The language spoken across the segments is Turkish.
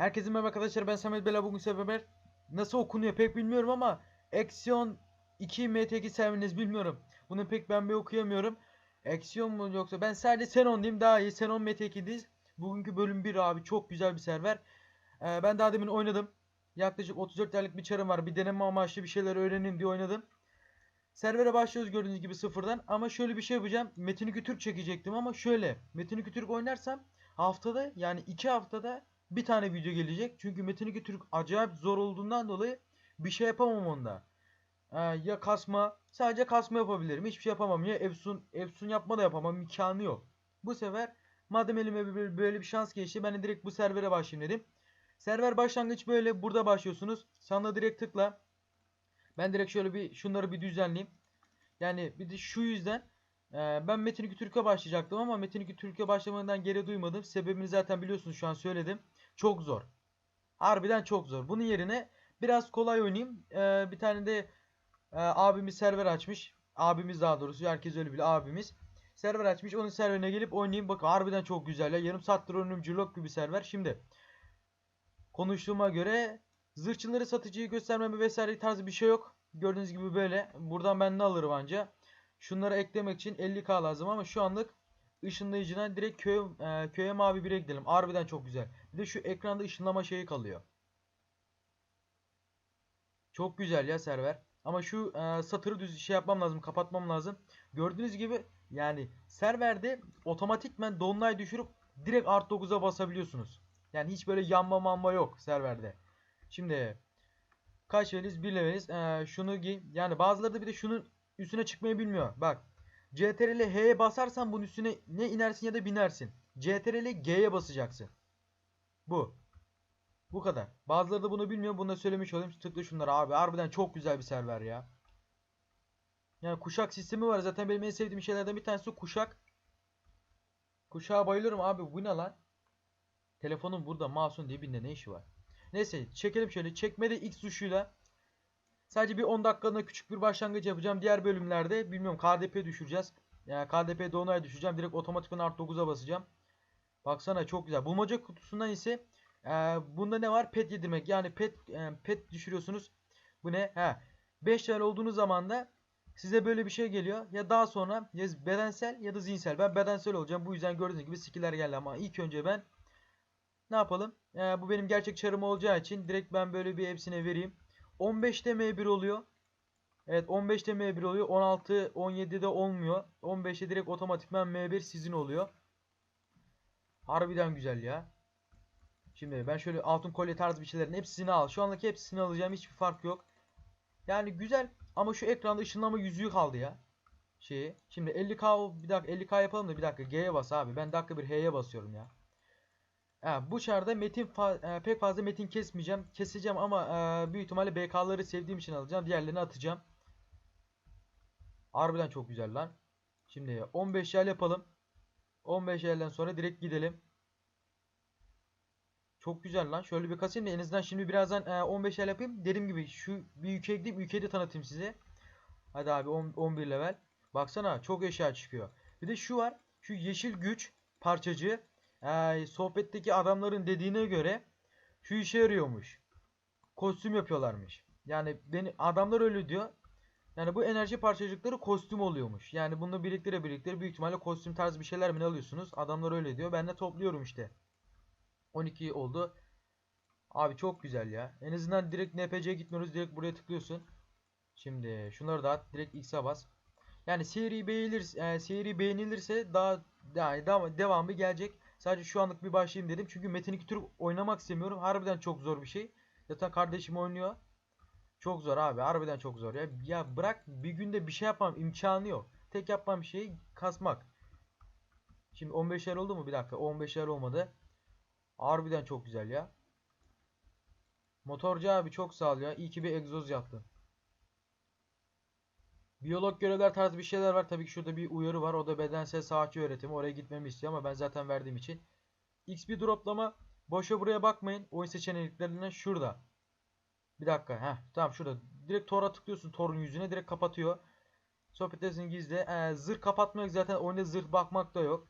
Herkese merhaba arkadaşlar ben Samet Bela bugün size beraber nasıl okunuyor pek bilmiyorum ama Action 2 MT2 serveriniz bilmiyorum. Bunu pek ben bir okuyamıyorum. Action mu yoksa ben sadece Xenon diyeyim daha iyi. Xenon MT2'deyiz. Bugünkü bölüm 1 abi çok güzel bir server. Ee, ben daha demin oynadım. Yaklaşık 34 aylık bir çarım var. Bir deneme amaçlı bir şeyler öğreneyim diye oynadım. Servere başlıyoruz gördüğünüz gibi sıfırdan. Ama şöyle bir şey yapacağım. Metin 2 Türk çekecektim ama şöyle. Metin 2 Türk oynarsam haftada yani 2 haftada bir tane video gelecek. Çünkü Metin 2 Türk acayip zor olduğundan dolayı bir şey yapamam onda. Ee, ya kasma, sadece kasma yapabilirim. Hiçbir şey yapamam. Ya Efsun, Efsun yapma da yapamam. imkanı yok. Bu sefer madem elime böyle bir şans geçti ben de direkt bu servere başlayayım dedim. Server başlangıç böyle. Burada başlıyorsunuz. Sana direkt tıkla. Ben direkt şöyle bir şunları bir düzenleyeyim. Yani bir de şu yüzden e, ben Metin 2 Türk'e başlayacaktım ama Metin 2 Türk'e başlamadan geri duymadım. Sebebini zaten biliyorsunuz şu an söyledim. Çok zor. Harbiden çok zor. Bunun yerine biraz kolay oynayayım. Ee, bir tane de e, abimiz server açmış. Abimiz daha doğrusu herkes öyle biliyor abimiz. Server açmış. Onun serverine gelip oynayayım. Bakın harbiden çok güzel ya. Yarım saattir oynuyorum. Cülok gibi server. Şimdi konuştuğuma göre zırhçıları satıcıyı göstermeme vesaire tarzı bir şey yok. Gördüğünüz gibi böyle. Buradan ben ne alırım anca. Şunları eklemek için 50k lazım ama şu anlık ışınlayıcına direkt köye, e, köye mavi bire gidelim. Harbiden çok güzel. Bir de şu ekranda ışınlama şeyi kalıyor. Çok güzel ya server. Ama şu e, satırı düz şey yapmam lazım, kapatmam lazım. Gördüğünüz gibi yani serverde otomatikmen dolunay düşürüp direkt art 9'a basabiliyorsunuz. Yani hiç böyle yanma manma yok serverde. Şimdi kaç leveliz? 1 leveliz. E, şunu giy. Yani bazıları da bir de şunun üstüne çıkmayı bilmiyor. Bak. CTRL H'ye basarsan bunun üstüne ne inersin ya da binersin. CTRL G'ye basacaksın. Bu. Bu kadar. Bazıları da bunu bilmiyor. Bunu da söylemiş olayım. Tıkla şunlara abi. Harbiden çok güzel bir server ya. Yani kuşak sistemi var. Zaten benim en sevdiğim şeylerden bir tanesi kuşak. Kuşağa bayılıyorum abi. Bu ne lan? Telefonum burada. Mouse'un dibinde ne işi var? Neyse çekelim şöyle. Çekmede X tuşuyla Sadece bir 10 dakikalığına küçük bir başlangıç yapacağım. Diğer bölümlerde bilmiyorum KDP düşüreceğiz. Yani KDP donaya düşeceğim. Direkt otomatikman art 9'a basacağım. Baksana çok güzel. Bulmaca kutusundan ise e, bunda ne var? Pet yedirmek. Yani pet e, pet düşürüyorsunuz. Bu ne? Ha. 5 level olduğunuz zaman da size böyle bir şey geliyor. Ya daha sonra ya bedensel ya da zihinsel. Ben bedensel olacağım. Bu yüzden gördüğünüz gibi skiller geldi ama ilk önce ben ne yapalım? E, bu benim gerçek çarım olacağı için direkt ben böyle bir hepsine vereyim. 15'te M1 oluyor. Evet 15'te M1 oluyor. 16, 17'de olmuyor. 15'te direkt otomatikman M1 sizin oluyor. Harbiden güzel ya. Şimdi ben şöyle altın kolye tarzı bir şeylerin hepsini al. Şu anlık hepsini alacağım. Hiçbir fark yok. Yani güzel ama şu ekranda ışınlama yüzüğü kaldı ya. Şeyi. Şimdi 50k bir dakika 50k yapalım da bir dakika G'ye bas abi. Ben dakika bir H'ye basıyorum ya. Bu çarda metin fa- e, pek fazla metin kesmeyeceğim. Keseceğim ama e, büyük ihtimalle BK'ları sevdiğim için alacağım. Diğerlerini atacağım. Harbiden çok güzel lan. Şimdi 15 yer yapalım. 15 yerden sonra direkt gidelim. Çok güzel lan. Şöyle bir kasayım da en azından şimdi birazdan e, 15 yer yapayım. Dediğim gibi şu bir ülkeye gidip ülkeyi de tanıtayım size. Hadi abi 10, 11 level. Baksana çok eşya çıkıyor. Bir de şu var. Şu yeşil güç parçacığı ee, sohbetteki adamların dediğine göre şu işe yarıyormuş. Kostüm yapıyorlarmış. Yani beni adamlar öyle diyor. Yani bu enerji parçacıkları kostüm oluyormuş. Yani bunu biriktire biriktire büyük ihtimalle kostüm tarzı bir şeyler mi alıyorsunuz? Adamlar öyle diyor. Ben de topluyorum işte. 12 oldu. Abi çok güzel ya. En azından direkt NPC'ye gitmiyoruz. Direkt buraya tıklıyorsun. Şimdi şunları da at. Direkt X'e bas. Yani seri beğenilir, e, seri beğenilirse daha, daha devamı gelecek. Sadece şu anlık bir başlayayım dedim. Çünkü Metin 2 Türk oynamak istemiyorum. Harbiden çok zor bir şey. Zaten kardeşim oynuyor. Çok zor abi. Harbiden çok zor ya. Ya bırak bir günde bir şey yapmam imkanı yok. Tek yapmam şey kasmak. Şimdi 15 yer oldu mu? Bir dakika. 15 yer olmadı. Harbiden çok güzel ya. Motorcu abi çok sağ ol ya. İyi ki bir egzoz yaptın. Biyolog görevler tarzı bir şeyler var. Tabii ki şurada bir uyarı var. O da bedensel saatçi öğretimi. Oraya gitmemi istiyor ama ben zaten verdiğim için. XP droplama. Boşa buraya bakmayın. Oyun seçeneklerinden şurada. Bir dakika. Heh, tamam şurada. Direkt Tor'a tıklıyorsun. Tor'un yüzüne direkt kapatıyor. Sohbetlerini gizle. Ee, zırh kapatmak zaten oyunda zırh bakmak da yok.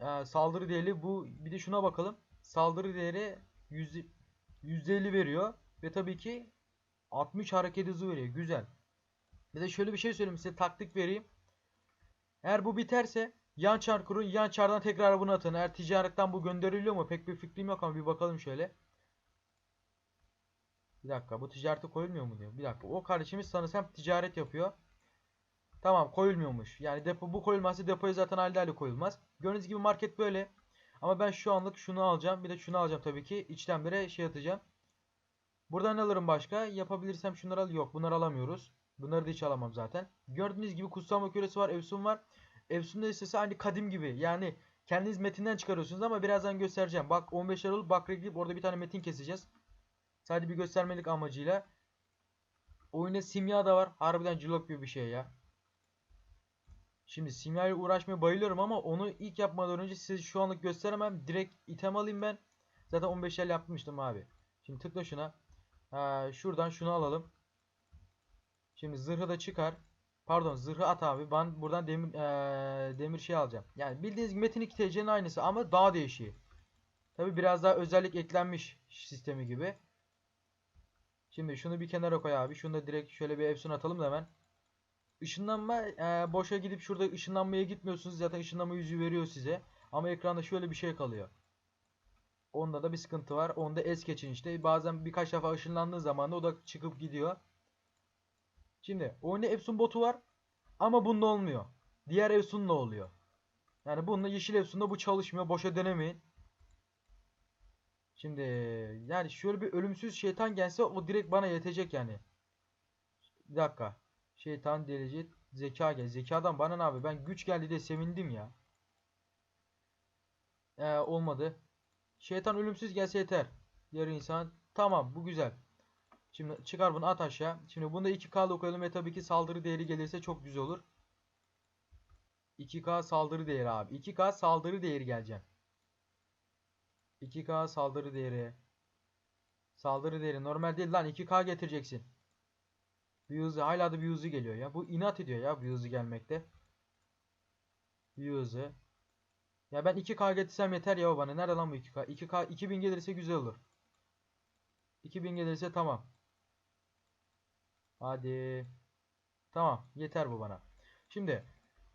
Ee, saldırı değeri bu. Bir de şuna bakalım. saldırı değeri yüz- %50 veriyor. Ve tabii ki 60 hareket hızı veriyor. Güzel. Bir de şöyle bir şey söyleyeyim size taktik vereyim. Eğer bu biterse yan çar kurun. Yan çardan tekrar bunu atın. Eğer ticaretten bu gönderiliyor mu? Pek bir fikrim yok ama bir bakalım şöyle. Bir dakika bu ticarete koyulmuyor mu diyor. Bir dakika o kardeşimiz sanırsam ticaret yapıyor. Tamam koyulmuyormuş. Yani depo bu koyulmazsa depoya zaten halde halde koyulmaz. Gördüğünüz gibi market böyle. Ama ben şu anlık şunu alacağım. Bir de şunu alacağım tabii ki. İçten bire şey atacağım. Buradan alırım başka. Yapabilirsem şunları al. Yok bunları alamıyoruz. Bunları da hiç alamam zaten. Gördüğünüz gibi kutsama küresi var. Efsun var. Efsun da listesi aynı kadim gibi. Yani kendiniz metinden çıkarıyorsunuz ama birazdan göstereceğim. Bak 15 Aralık Bakra gidip orada bir tane metin keseceğiz. Sadece bir göstermelik amacıyla. Oyunda simya da var. Harbiden cılok gibi bir şey ya. Şimdi simya ile uğraşmaya bayılıyorum ama onu ilk yapmadan önce size şu anlık gösteremem. Direkt item alayım ben. Zaten 15 el yapmıştım abi. Şimdi tıkla şuna. Ha, şuradan şunu alalım. Şimdi zırhı da çıkar. Pardon zırhı at abi. Ben buradan demir eee, demir şey alacağım. Yani bildiğiniz gibi Metin 2 TC'nin aynısı ama daha değişiği. Tabi biraz daha özellik eklenmiş sistemi gibi. Şimdi şunu bir kenara koy abi. Şunu da direkt şöyle bir efsun atalım da hemen. Işınlanma eee, boşa gidip şurada ışınlanmaya gitmiyorsunuz. Zaten ışınlanma yüzüğü veriyor size. Ama ekranda şöyle bir şey kalıyor. Onda da bir sıkıntı var. Onda es geçin işte. Bazen birkaç defa ışınlandığı zaman da o da çıkıp gidiyor. Şimdi oyunda Epson botu var. Ama bunda olmuyor. Diğer Epson'la oluyor. Yani bununla yeşil Epson'da bu çalışmıyor. Boşa denemeyin. Şimdi yani şöyle bir ölümsüz şeytan gelse o direkt bana yetecek yani. Bir dakika. Şeytan delici zeka gel. Zekadan bana ne abi? Ben güç geldi diye sevindim ya. Ee, olmadı. Şeytan ölümsüz gelse yeter. Diğer insan. Tamam bu güzel. Şimdi çıkar bunu at aşağı. Şimdi bunda 2K'lı koyalım ve tabii ki saldırı değeri gelirse çok güzel olur. 2K saldırı değeri abi. 2K saldırı değeri gelecek. 2K saldırı değeri. Saldırı değeri normal değil lan 2K getireceksin. Hızı hala da hızı geliyor ya. Bu inat ediyor ya hızı gelmekte. Hızı. Ya ben 2K getirsem yeter ya bana. Nerede lan bu 2K? 2K 2000 gelirse güzel olur. 2000 gelirse tamam. Hadi. Tamam. Yeter bu bana. Şimdi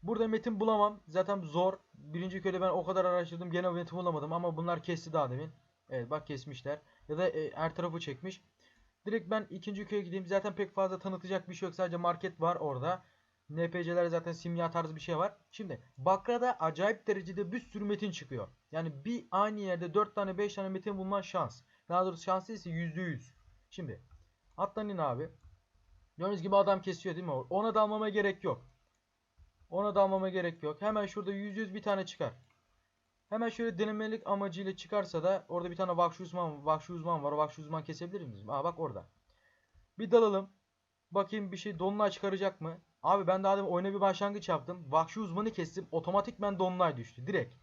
burada metin bulamam. Zaten zor. Birinci köyde ben o kadar araştırdım. Gene metin bulamadım ama bunlar kesti daha demin. Evet bak kesmişler. Ya da e, her tarafı çekmiş. Direkt ben ikinci köye gideyim. Zaten pek fazla tanıtacak bir şey yok. Sadece market var orada. NPC'ler zaten simya tarzı bir şey var. Şimdi Bakra'da acayip derecede bir sürü metin çıkıyor. Yani bir aynı yerde 4 tane 5 tane metin bulman şans. Daha doğrusu şans değilse %100. Şimdi atlanın abi. Gördüğünüz gibi adam kesiyor değil mi? Ona dalmama gerek yok. Ona dalmama gerek yok. Hemen şurada %100 bir tane çıkar. Hemen şöyle denemelik amacıyla çıkarsa da orada bir tane vahşi uzman, vahşi uzman var. Vahşi uzman kesebilir miyiz? Aa bak orada. Bir dalalım. Bakayım bir şey dolunay çıkaracak mı? Abi ben daha demin oyuna bir başlangıç yaptım. Vahşi uzmanı kestim. Otomatikmen dolunay düştü. Direkt.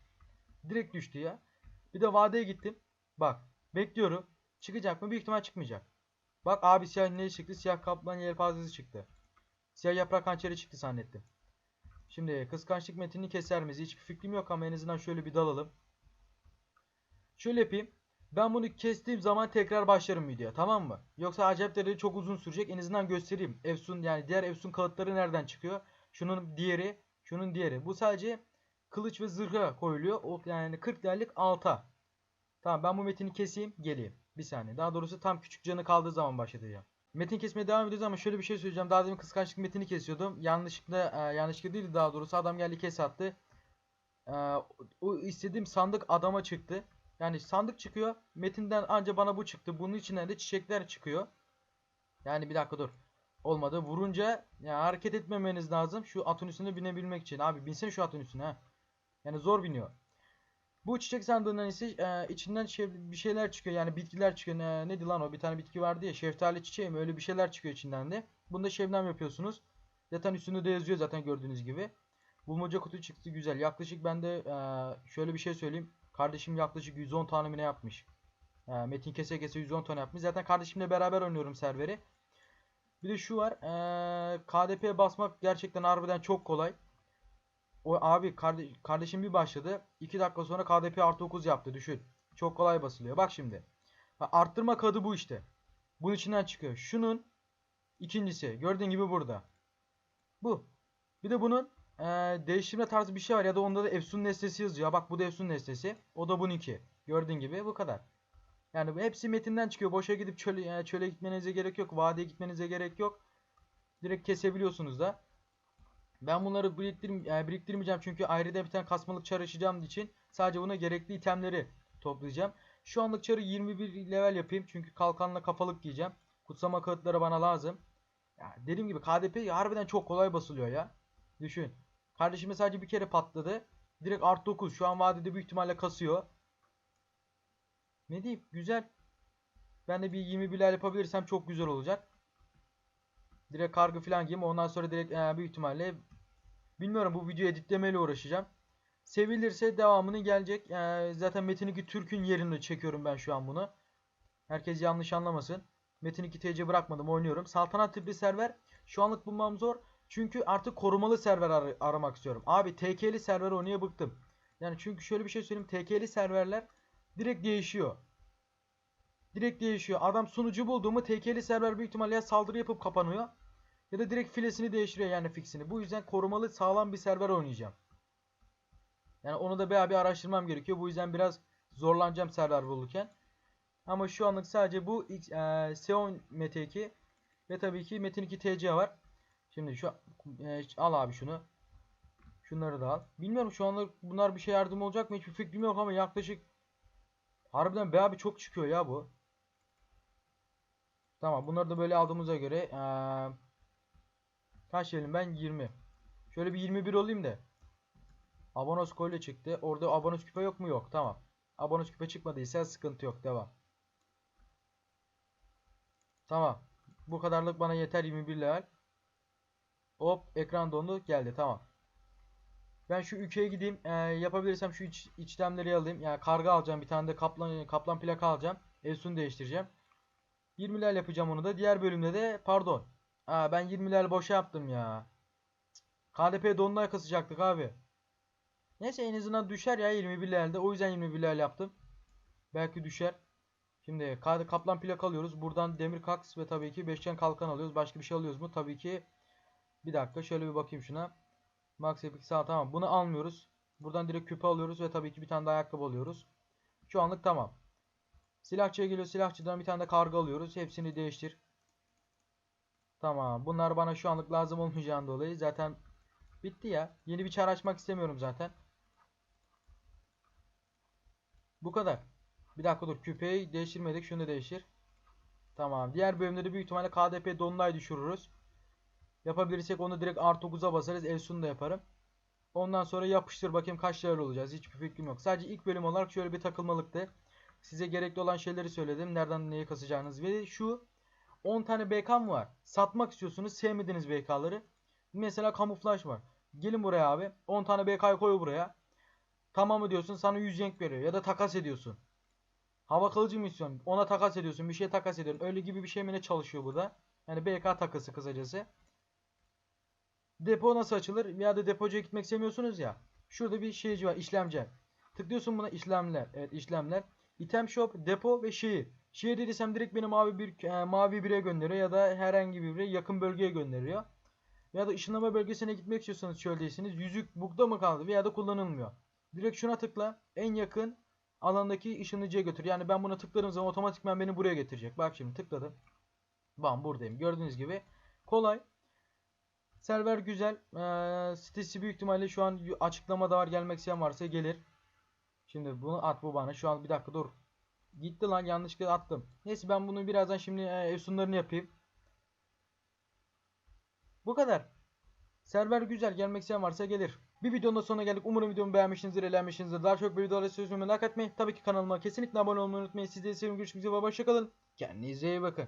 Direkt düştü ya. Bir de vadeye gittim. Bak. Bekliyorum. Çıkacak mı? Büyük ihtimal çıkmayacak. Bak abi siyah ne çıktı? Siyah kaplan yelpazesi çıktı. Siyah yaprak hançeri çıktı zannettim. Şimdi kıskançlık metnini keser miyiz? Hiçbir fikrim yok ama en azından şöyle bir dalalım. Şöyle yapayım. Ben bunu kestiğim zaman tekrar başlarım videoya tamam mı? Yoksa acayip derecede çok uzun sürecek. En azından göstereyim. Efsun yani diğer Efsun kağıtları nereden çıkıyor? Şunun diğeri, şunun diğeri. Bu sadece kılıç ve zırha koyuluyor. Yani 40 değerlik alta. Tamam ben bu metini keseyim geleyim. Bir saniye. Daha doğrusu tam küçük canı kaldığı zaman başlatacağım. Metin kesmeye devam ediyoruz ama şöyle bir şey söyleyeceğim. Daha demin kıskançlık metini kesiyordum. Yanlışlıkla e, yanlışlıkla değil daha doğrusu adam geldi kes attı. E, o istediğim sandık adama çıktı. Yani sandık çıkıyor. Metinden anca bana bu çıktı. Bunun içinden de çiçekler çıkıyor. Yani bir dakika dur. Olmadı. Vurunca yani hareket etmemeniz lazım. Şu atın üstüne binebilmek için. Abi binsene şu atın üstüne. ha. Yani zor biniyor. Bu çiçek sandığından ise e, içinden şey, bir şeyler çıkıyor. Yani bitkiler çıkıyor. E, neydi lan o? Bir tane bitki vardı ya. Şeftali çiçeği mi? Öyle bir şeyler çıkıyor içinden de. Bunda şebnem yapıyorsunuz. Zaten üstünde de yazıyor zaten gördüğünüz gibi. Bulmaca kutu çıktı güzel. Yaklaşık ben de e, şöyle bir şey söyleyeyim. Kardeşim yaklaşık 110 tane yapmış. E, Metin kese kese 110 tane yapmış. Zaten kardeşimle beraber oynuyorum serveri. Bir de şu var. E, KDP basmak gerçekten harbiden çok kolay. O abi karde kardeşim bir başladı. 2 dakika sonra KDP artı 9 yaptı düşün. Çok kolay basılıyor. Bak şimdi. Arttırma kodu bu işte. Bunun içinden çıkıyor. Şunun ikincisi. Gördüğün gibi burada. Bu. Bir de bunun eee, değiştirme tarzı bir şey var ya da onda da Efsun nesnesi yazıyor. Bak bu da Efsun nesnesi. O da bununki. Gördüğün gibi bu kadar. Yani hepsi metinden çıkıyor. Boşa gidip çöle, yani çöle gitmenize gerek yok. Vadeye gitmenize gerek yok. Direkt kesebiliyorsunuz da. Ben bunları biriktir, yani biriktirmeyeceğim çünkü ayrıca bir tane kasmalık çar açacağım için sadece buna gerekli itemleri toplayacağım. Şu anlık çarı 21 level yapayım çünkü kalkanla kafalık giyeceğim. Kutsama kağıtları bana lazım. Ya dediğim gibi KDP harbiden çok kolay basılıyor ya. Düşün. Kardeşime sadece bir kere patladı. Direkt art 9. Şu an vadede büyük ihtimalle kasıyor. Ne diyeyim? Güzel. Ben de bir 21 level yapabilirsem çok güzel olacak. Direkt kargı falan giyeyim. Ondan sonra direkt e, büyük ihtimalle bilmiyorum bu videoyu editlemeyle uğraşacağım. Sevilirse devamını gelecek. E, zaten Metin 2 Türk'ün yerine çekiyorum ben şu an bunu. Herkes yanlış anlamasın. Metin 2 TC bırakmadım oynuyorum. Saltanat tipli server şu anlık bulmam zor. Çünkü artık korumalı server ar- aramak istiyorum. Abi TK'li server oynaya bıktım. Yani çünkü şöyle bir şey söyleyeyim. TK'li serverler direkt değişiyor. Direkt değişiyor. Adam sunucu buldu mu TK'li server büyük ihtimalle saldırı yapıp kapanıyor. Ya da direkt filesini değiştiriyor yani fixini. Bu yüzden korumalı sağlam bir server oynayacağım. Yani onu da bayağı bir araştırmam gerekiyor. Bu yüzden biraz zorlanacağım server bulurken. Ama şu anlık sadece bu e, Xeon Mete 2 ve tabii ki Metin 2 TC var. Şimdi şu e, al abi şunu. Şunları da al. Bilmiyorum şu anlık bunlar bir şey yardım olacak mı hiçbir fikrim yok ama yaklaşık harbiden bayağı bir çok çıkıyor ya bu. Tamam bunları da böyle aldığımıza göre eee kaç diyelim ben 20. Şöyle bir 21 olayım da. Abonos kolye çıktı. Orada abonos küpe yok mu? Yok. Tamam. Abonos küpe çıkmadıysa sıkıntı yok. Devam. Tamam. Bu kadarlık bana yeter 21 level. Hop ekran dondu. Geldi. Tamam. Ben şu ülkeye gideyim. Eee, yapabilirsem şu iç, içlemleri alayım. Yani karga alacağım. Bir tane de kaplan kaplan plaka alacağım. Efsun değiştireceğim. 20'ler yapacağım onu da. Diğer bölümde de pardon. Aa, ben 20'ler boşa yaptım ya. KDP donuna kasacaktık abi. Neyse en azından düşer ya 21'lerde. O yüzden 21'ler yaptım. Belki düşer. Şimdi kaplan plak alıyoruz. Buradan demir kaks ve tabii ki beşgen kalkan alıyoruz. Başka bir şey alıyoruz mu? Tabii ki. Bir dakika şöyle bir bakayım şuna. Max Epic sağ tamam. Bunu almıyoruz. Buradan direkt küpe alıyoruz ve tabii ki bir tane de ayakkabı alıyoruz. Şu anlık tamam. Silahçıya geliyor. Silahçıdan bir tane de karga alıyoruz. Hepsini değiştir. Tamam. Bunlar bana şu anlık lazım olmayacağından dolayı zaten bitti ya. Yeni bir çar açmak istemiyorum zaten. Bu kadar. Bir dakika dur. Küpeyi değiştirmedik. Şunu da değiştir. Tamam. Diğer bölümde de büyük ihtimalle KDP Dolunay düşürürüz. Yapabilirsek onu direkt R9'a basarız. Elsun'u da yaparım. Ondan sonra yapıştır bakayım kaç level olacağız. Hiçbir fikrim yok. Sadece ilk bölüm olarak şöyle bir takılmalıktı. Size gerekli olan şeyleri söyledim. Nereden neyi kasacağınız. Ve şu 10 tane BK'm var. Satmak istiyorsunuz. Sevmediğiniz BK'ları. Mesela kamuflaj var. Gelin buraya abi. 10 tane BK'yı koy buraya. Tamam mı diyorsun sana 100 yenk veriyor. Ya da takas ediyorsun. Hava kılıcı mı istiyorsun? Ona takas ediyorsun. Bir şey takas ediyorsun. Öyle gibi bir şey mi ne çalışıyor burada? Yani BK takası kısacası. Depo nasıl açılır? Ya da depocuya gitmek istemiyorsunuz ya. Şurada bir şeyci var. işlemci. Tıklıyorsun buna işlemler. Evet işlemler. Item shop, depo ve şehir. Şehir dediysem direkt beni mavi bir e, mavi bire gönderiyor ya da herhangi bir bire yakın bölgeye gönderiyor. Ya da ışınlama bölgesine gitmek istiyorsanız çöldeyseniz yüzük bugda mı kaldı veya da kullanılmıyor. Direkt şuna tıkla. En yakın alandaki ışınlıcıya götür. Yani ben buna tıkladığım zaman otomatikman beni buraya getirecek. Bak şimdi tıkladım. Bam buradayım. Gördüğünüz gibi kolay. Server güzel. Ee, sitesi büyük ihtimalle şu an açıklamada var. Gelmek isteyen varsa gelir. Şimdi bunu at bu bana. Şu an bir dakika dur. Gitti lan yanlışlıkla attım. Neyse ben bunu birazdan şimdi e, efsunlarını yapayım. Bu kadar. Server güzel. Gelmek isteyen varsa gelir. Bir videonun da sonuna geldik. Umarım videomu beğenmişsinizdir, eğlenmişsinizdir. Daha çok bir videolar istiyorsanız like atmayı, tabii ki kanalıma kesinlikle abone olmayı unutmayın. Sizleri seviyorum. Görüşmek üzere. Hoşçakalın. Kendinize iyi bakın.